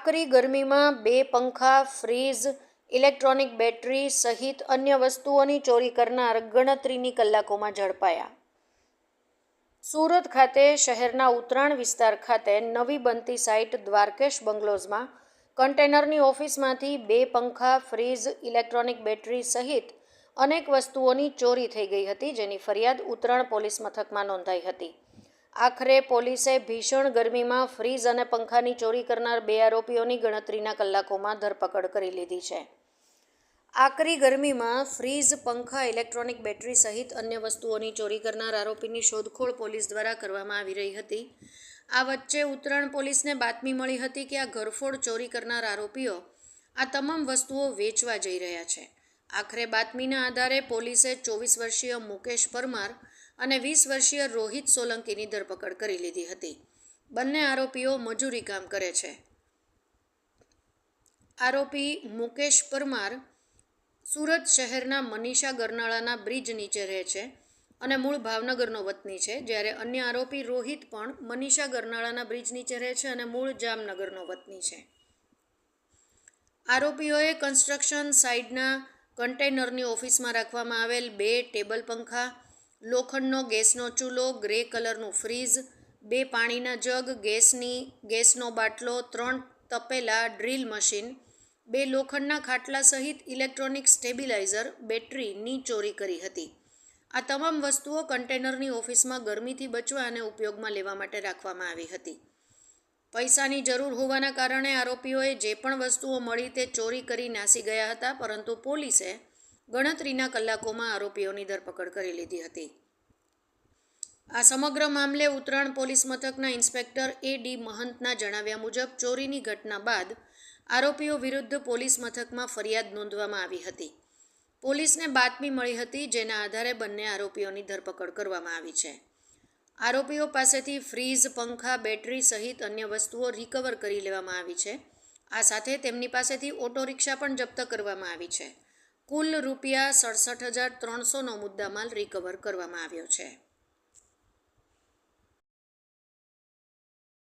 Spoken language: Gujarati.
આકરી ગરમીમાં બે પંખા ફ્રીજ ઇલેક્ટ્રોનિક બેટરી સહિત અન્ય વસ્તુઓની ચોરી કરનાર ગણતરીની કલાકોમાં ઝડપાયા. સુરત ખાતે શહેરના ઉત્તરાણ વિસ્તાર ખાતે નવી બનતી સાઇટ દ્વારકેશ બંગલોઝમાં કન્ટેનરની ઓફિસમાંથી બે પંખા ફ્રીજ ઇલેક્ટ્રોનિક બેટરી સહિત અનેક વસ્તુઓની ચોરી થઈ ગઈ હતી, જેની ફરિયાદ ઉત્તરાણ પોલીસ મથકમાં નોંધાઈ હતી. આખરે પોલીસે ભીષણ ગરમીમાં ફ્રીજ અને પંખાની ચોરી કરનાર બે આરોપીઓની ગણતરીના કલાકોમાં ધરપકડ કરી લીધી છે. આકરી ગરમીમાં ફ્રીજ પંખા, ઇલેક્ટ્રોનિક બેટરી સહિત અન્ય વસ્તુઓની ચોરી કરનાર આરોપીની શોધખોળ પોલીસ દ્વારા કરવામાં આવી રહી હતી. આ વચ્ચે ઉત્તરાયણ પોલીસને બાતમી મળી હતી કે આ ઘરફોડ ચોરી કરનાર આરોપીઓ આ તમામ વસ્તુઓ વેચવા જઈ રહ્યા છે. આખરે બાતમીના આધારે પોલીસે ચોવીસ વર્ષીય મુકેશ પરમાર અને વીસ વર્ષીય રોહિત સોલંકીની ધરપકડ કરી લીધી હતી. બંને આરોપીઓ મજૂરી કામ કરે છે. આરોપી મુકેશ પરમાર સુરત શહેરના મનીષા ગરનાળાના બ્રિજ નીચે રહે છે અને મૂળ ભાવનગરનો વતની છે, જ્યારે અન્ય આરોપી રોહિત પણ મનીષા ગરનાળાના બ્રિજ નીચે રહે છે અને મૂળ જામનગરનો વતની છે. આરોપીઓએ કન્સ્ટ્રક્શન સાઇડના કન્ટેનરની ઓફિસમાં રાખવામાં આવેલ બે ટેબલ પંખા લોખંડનો ગેસનો ચૂલો, ગ્રે કલરનું ફ્રીજ, બે પાણીના જગ, ગેસની, ગેસનો બાટલો, ત્રણ તપેલા ડ્રીલ મશીન, બે લોખંડના ખાટલા સહિત ઇલેક્ટ્રોનિક સ્ટેબિલાઇઝર, બેટરીની ચોરી કરી હતી. આ તમામ વસ્તુઓ કન્ટેનરની ઓફિસમાં ગરમીથી બચવા અને ઉપયોગમાં લેવા માટે રાખવામાં આવી હતી. પૈસાની જરૂર હોવાના કારણે આરોપીઓએ જે પણ વસ્તુઓ મળી તે ચોરી કરી નાસી ગયા હતા, પરંતુ પોલીસે ગણતરીના કલાકોમાં આરોપીઓની ધરપકડ કરી લીધી હતી. આ સમગ્ર મામલે ઉત્તરાયણ પોલીસ મથકના ઇન્સ્પેક્ટર એ ડી મહંતના જણાવ્યા મુજબ ચોરીની ઘટના બાદ આરોપીઓ વિરુદ્ધ પોલીસ મથકમાં ફરિયાદ નોંધવામાં આવી હતી. પોલીસને બાતમી મળી હતી જેના આધારે બંને આરોપીઓની ધરપકડ કરવામાં આવી છે. આરોપીઓ પાસેથી ફ્રીજ પંખા, બેટરી સહિત અન્ય વસ્તુઓ રિકવર કરી લેવામાં આવી છે. આ સાથે તેમની પાસેથી ઓટો રિક્ષા પણ જપ્ત કરવામાં આવી છે. કુલ રૂપિયા સડસઠ હજાર ત્રણસોનો મુદ્દામાલ રિકવર કરવામાં આવ્યો છે.